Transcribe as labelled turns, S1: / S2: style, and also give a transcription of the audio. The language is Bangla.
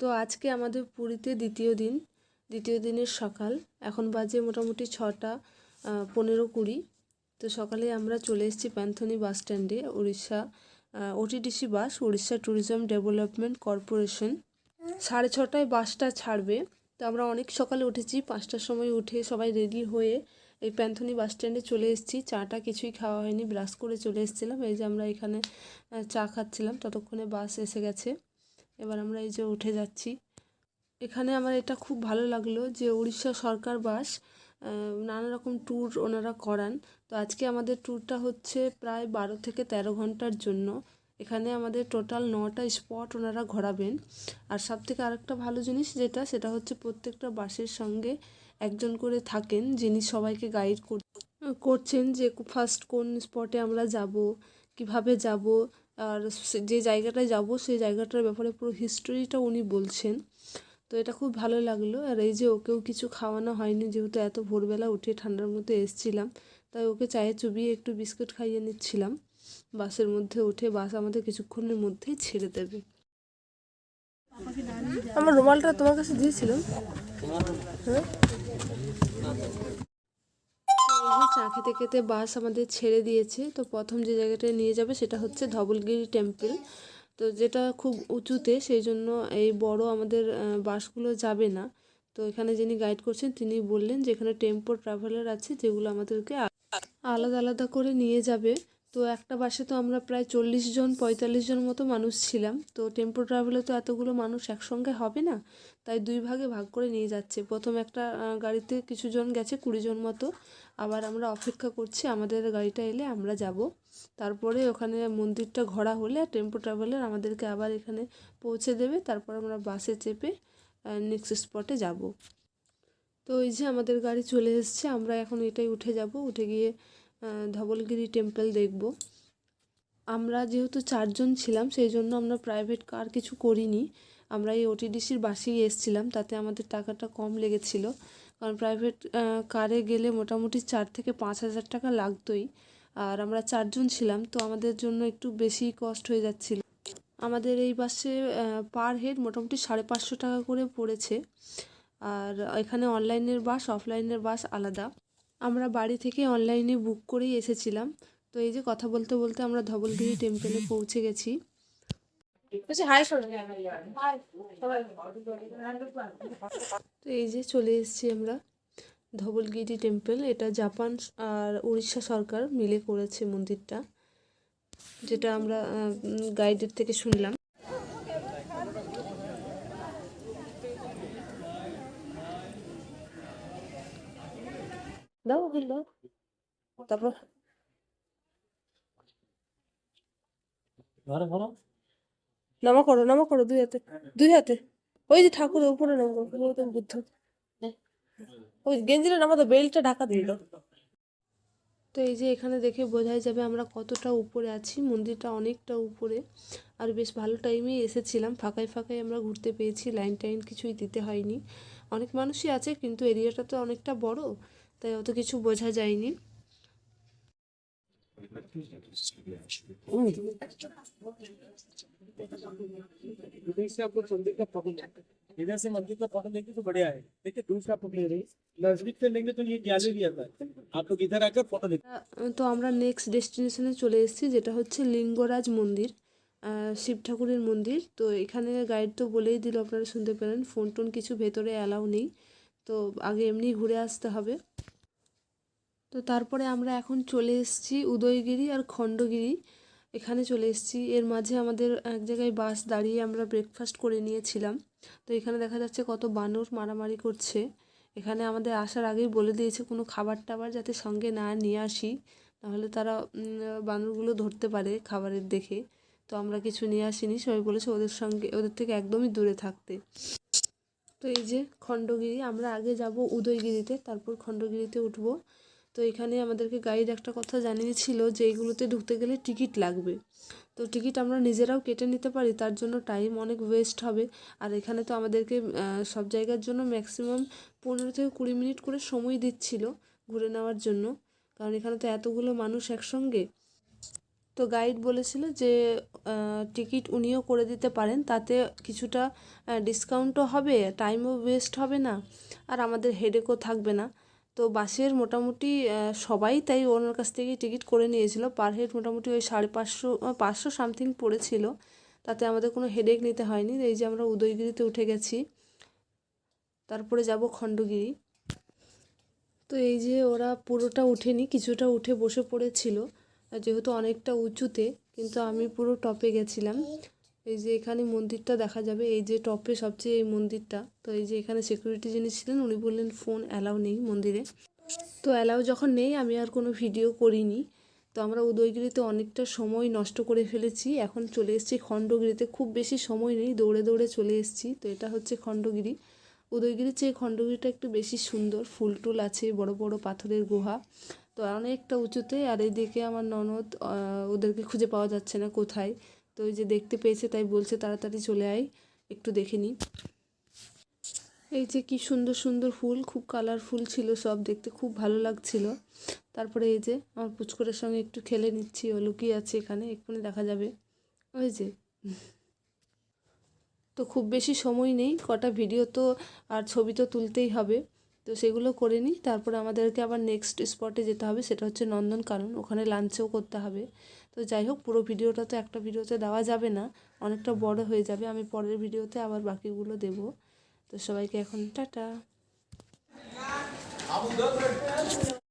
S1: তো আজকে আমাদের পুরীতে দ্বিতীয় দিন, দ্বিতীয় দিনের সকাল। এখন বাজে মোটামুটি ছটা পনেরো কুড়ি। তো সকালে আমরা চলে এসেছি প্যান্থনি বাস স্ট্যান্ডে Orissa OTDC bus Orissa tourism development corporation. সাড়ে ছটায় বাসটা ছাড়বে। তো আমরা অনেক সকালে উঠেছি, পাঁচটার সময় উঠে সবাই রেডি হয়ে এই প্যান্থনি বাস স্ট্যান্ডে চলে এসেছি। চাটা কিছুই খাওয়া হয়নি, ব্রাশ করে চলে এসেছিলাম। এই যে আমরা এখানে চা খাচ্ছিলাম, ততক্ষণে বাস এসে গেছে। এবার আমরা এই যে উঠে যাচ্ছি। এখানে আমার এটা খুব ভালো লাগল যে উড়িষ্যা সরকার বাস নানা রকম ট্যুর ওনারা করান। তো আজকে আমাদের ট্যুরটা হচ্ছে প্রায় বারো থেকে তেরো ঘণ্টার জন্য। এখানে আমাদের টোটাল নটা স্পট ওনারা ঘোরাবেন। আর সব থেকে আরেকটা ভালো জিনিস যেটা, সেটা হচ্ছে প্রত্যেকটা বাসের সঙ্গে একজন করে থাকেন যিনি সবাইকে গাইড করছেন যে ফার্স্ট কোন স্পটে আমরা যাব, কীভাবে যাব। আর যে জায়গাটায় যাব, সেই জায়গাটার ব্যাপারে পুরো হিস্টোরিটা উনি বলছেন। তো এটা খুব ভালো লাগল। আর এই যে ওকেও কিছু খাওয়ানো হয়নি, যেহেতু এত ভোরবেলা উঠে ঠান্ডার মধ্যে এসছিলাম, তাই ওকে চায়ে চুবিয়ে একটু বিস্কুট খাইয়ে নিচ্ছিলাম। বাসের মধ্যে উঠে বাস আমাদের কিছুক্ষণের মধ্যেই ছেড়ে দেবে। আমার রুমালটা তোমার কাছে দিয়েছিলাম। হ্যাঁ? এই যে চা খেতে খেতে বাস আমাদের ছেড়ে দিয়েছে। তো প্রথম যে জায়গাটায় নিয়ে যাবে সেটা হচ্ছে ধবলগিরি টেম্পল। তো যেটা খুব উঁচুতে সেই জন্য এই বড় আমাদের বাসগুলো যাবে না। তো এখানে যিনি গাইড করছেন তিনি বললেন যে এখানে টেম্পো ট্রাভেলার আছে যেগুলো আমাদেরকে আলাদা আলাদা করে নিয়ে যাবে। তো একটা বাসে তো আমরা প্রায় চল্লিশ জন, পঁয়তাল্লিশ জন মতো মানুষ ছিলাম। তো টেম্পো ট্রাভেলে তো এতগুলো মানুষ একসঙ্গে হবে না, তাই দুই ভাগে ভাগ করে নিয়ে যাচ্ছে। প্রথম একটা গাড়িতে কিছু জন গেছে, কুড়ি জন মতো। আবার আমরা অপেক্ষা করছি, আমাদের গাড়িটা এলে আমরা যাব। তারপরে ওখানে মন্দিরটা ঘোরা হলে টেম্পো ট্রাভেলার আমাদেরকে আবার এখানে পৌঁছে দেবে। তারপর আমরা বাসে চেপে নেক্সট স্পটে যাব। তো এই যে আমাদের গাড়ি চলে এসছে, আমরা এখন এটাই উঠে যাব। উঠে গিয়ে ধবলগিরি টেম্পল দেখব। আমরা যেহেতু চারজন ছিলাম, সেই জন্য আমরা প্রাইভেট কার কিছু করিনি। আমরা এই ওটিডিসির বাসেই এসেছিলাম, তাতে আমাদের টাকাটা কম লেগেছিল। কারণ প্রাইভেট কারে গেলে মোটামুটি চার থেকে পাঁচ হাজার টাকা লাগতোই। আর আমরা চারজন ছিলাম, তো আমাদের জন্য একটু বেশি কস্ট হয়ে যাচ্ছিল। আমাদের এই বাসে পার হেড মোটামুটি সাড়ে পাঁচশো টাকা করে পড়েছে। আর এখানে অনলাইনের বাস অফলাইনের বাস আলাদা। আমরা বাড়ি থেকে অনলাইনে বুক করেই এসেছিলাম। তো এই যে কথা বলতে বলতে আমরা ধবলগিরি টেম্পলে পৌঁছে গেছি। তো এই যে চলে এসেছি আমরা ধবলগিরি টেম্পল এটা জাপান আর উড়িষ্যা সরকার মিলে করেছে মন্দিরটা যেটা আমরা গাইডের থেকে শুনলাম। দাও ওখানে দাও। তারপর নামা করো নামা করো দুই হাতে দুই হাতে। ওই যে ঠাকুরের উপরে নামা গৌতম বুদ্ধ। ওই গেঞ্জিটা নামা তো বেল্টটা ঢাকা দিল তো এই যে এখানে দেখে বোঝাই যাবে আমরা কতটা উপরে আছি মন্দিরটা অনেকটা উপরে। আর বেশ ভালো টাইমেই এসেছিলাম। ফাঁকায় ফাঁকায় আমরা ঘুরতে পেয়েছি লাইন টাইন কিছুই দিতে হয়নি। অনেক মানুষই আছে কিন্তু এরিয়াটা তো অনেকটা বড়। তাই অত কিছু বোঝা যায়নি
S2: इधर से आपको मंदिर का फोटो इधर से मंदिर का फोटो लेंगे तो बढ़िया है देखिए दूसरा आप ले रही नजदीक से लेंगे तो ये गैलरी आता है आप लोग इधर आकर फोटो लेते
S1: আহ, তো আমরা নেক্সট ডেস্টিনেশনে চলে এসেছি যেটা হচ্ছে লিঙ্গরাজ মন্দির আহ, শিব ঠাকুরের মন্দির তো এখানে গাইড তো বলেই দিল আপনারা শুনতে পেলেন ফোন টোন কিছু ভেতরে অ্যালাউ নেই তো আগে এমনি ঘুরে আসতে হবে তো তারপরে আমরা এখন চলে এসেছি উদয়গিরি আর খণ্ডগিরি। এখানে চলে এসেছি। এর মাঝে আমাদের এক জায়গায় বাস দাঁড়িয়ে আমরা ব্রেকফাস্ট করে নিয়েছিলাম। তো এখানে দেখা যাচ্ছে কত বানর মারামারি করছে। এখানে আমাদের আসার আগেই বলে দিয়েছে কোনো খাবার টাবার যাতে সঙ্গে না নিয়ে আসি, নাহলে তারা বানরগুলো ধরতে পারে খাবারের দেখে। তো আমরা কিছু নিয়ে আসিনি। সবাই বলেছে ওদের সঙ্গে, ওদের থেকে একদমই দূরে থাকতে। তো এই যে খণ্ডগিরি, আমরা আগে যাব উদয়গিরিতে, তারপর খণ্ডগিরিতে উঠবো। তো এখানে আমাদেরকে গাইড একটা কথা জানিয়েছিল যে এইগুলোতে ঢুকতে গেলে টিকিট লাগবে। তো টিকিট আমরা নিজেরাও কেটে নিতে পারি, তার জন্য টাইম অনেক ওয়েস্ট হবে। আর এখানে তো আমাদেরকে সব জায়গার জন্য ম্যাক্সিমাম পনেরো থেকে কুড়ি মিনিট করে সময় দিচ্ছিল ঘুরে নেওয়ার জন্য। কারণ এখানে তো এতগুলো মানুষ একসঙ্গে। তো গাইড বলেছিল যে টিকিট উনিও করে দিতে পারেন, তাতে কিছুটা ডিসকাউন্টও হবে টাইমও ওয়েস্ট হবে না। আর আমাদের হেডেকও থাকবে না। তো বাসের মোটামুটি সবাই তাই ওনার কাছ থেকে টিকিট করে নিয়েছিল। পার হেড মোটামুটি ওই সাড়ে পাঁচশো পাঁচশো সামথিং পড়েছিল। তাতে আমাদের কোনো হেডেক নিতে হয়নি। এই যে আমরা উদয়গিরিতে উঠে গেছি। তারপরে যাব খণ্ডগিরি। তো এই যে ওরা পুরোটা উঠেনি, কিছুটা উঠে বসে পড়েছিল। যেহেতু অনেকটা উঁচুতে, কিন্তু আমি পুরো টপে গেছিলাম। এই যে এখানে মন্দিরটা দেখা যাবে, এই যে টপে সবচেয়ে এই মন্দিরটা। তো এই যে এখানে সিকিউরিটি যিনি ছিলেন, উনি বললেন ফোন অ্যালাউ নেই মন্দিরে। তো অ্যালাউ যখন নেই, আমি আর কোনো ভিডিও করিনি। তো আমরা উদয়গিরিতে অনেকটা সময় নষ্ট করে ফেলেছি। এখন চলে এসেছি খণ্ডগিরিতে। খুব বেশি সময় নেই, দৌড়ে দৌড়ে চলে এসেছি। তো এটা হচ্ছে খণ্ডগিরি। উদয়গিরির চেয়ে খণ্ডগিরিটা একটু বেশি সুন্দর। ফুল টুল আছে, বড় বড় পাথরের গুহা। তো অনেকটা উঁচুতে, আর এইদিকে আমার ননদ ওদেরকে খুঁজে পাওয়া যাচ্ছে না কোথায়। তো ওই যে দেখতে পেয়েছে, তাই বলছে তাড়াতাড়ি চলে আয়, একটু দেখে নিই এই যে কি সুন্দর সুন্দর ফুল, খুব কালারফুল ছিল সব, দেখতে খুব ভালো লাগছিল। তারপরে এই যে আমার পুচকরের সঙ্গে একটু খেলে নিচ্ছি, ও লুকিয়ে আছে এখানে, এক্ষুনি দেখা যাবে। ওই যে। তো খুব বেশি সময় নেই, কটা ভিডিও তো আর ছবি তো তুলতেই হবে। তো সেগুলো করে নিই। তারপর আমাদেরকে আবার নেক্সট স্পটে যেতে হবে, সেটা হচ্ছে নন্দনকানন। ওখানে লাঞ্চও করতে হবে। তো যাই হোক, পুরো ভিডিওটা তো একটা ভিডিওতে দেওয়া যাবে না, অনেকটা বড় হয়ে যাবে। আমি পরের ভিডিওতে আবার বাকিগুলো দেব। তো সবাইকে এখন টাটা।